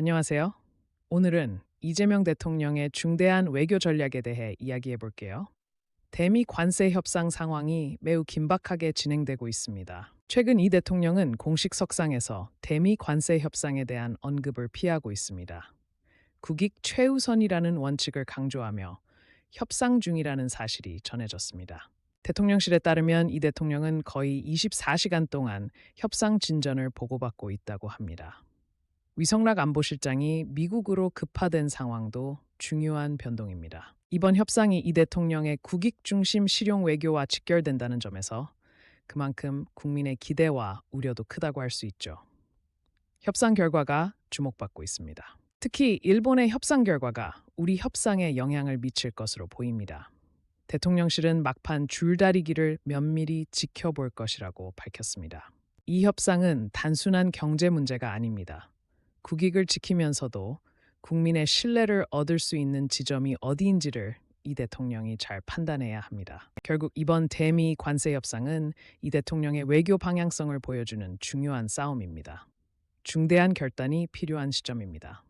안녕하세요. 오늘은 이재명 대통령의 중대한 외교 전략에 대해 이야기해 볼게요. 대미 관세 협상 상황이 매우 긴박하게 진행되고 있습니다. 최근 이 대통령은 공식 석상에서 대미 관세 협상에 대한 언급을 피하고 있습니다. 국익 최우선이라는 원칙을 강조하며 협상 중이라는 사실이 전해졌습니다. 대통령실에 따르면 이 대통령은 거의 24시간 동안 협상 진전을 보고받고 있다고 합니다. 위성락 안보실장이 미국으로 급파된 상황도 중요한 변동입니다. 이번 협상이 이 대통령의 국익 중심 실용 외교와 직결된다는 점에서 그만큼 국민의 기대와 우려도 크다고 할 수 있죠. 협상 결과가 주목받고 있습니다. 특히 일본의 협상 결과가 우리 협상에 영향을 미칠 것으로 보입니다. 대통령실은 막판 줄다리기를 면밀히 지켜볼 것이라고 밝혔습니다. 이 협상은 단순한 경제 문제가 아닙니다. 국익을 지키면서도 국민의 신뢰를 얻을 수 있는 지점이 어디인지를 이 대통령이 잘 판단해야 합니다. 결국 이번 대미 관세 협상은 이 대통령의 외교 방향성을 보여주는 중요한 싸움입니다. 중대한 결단이 필요한 시점입니다.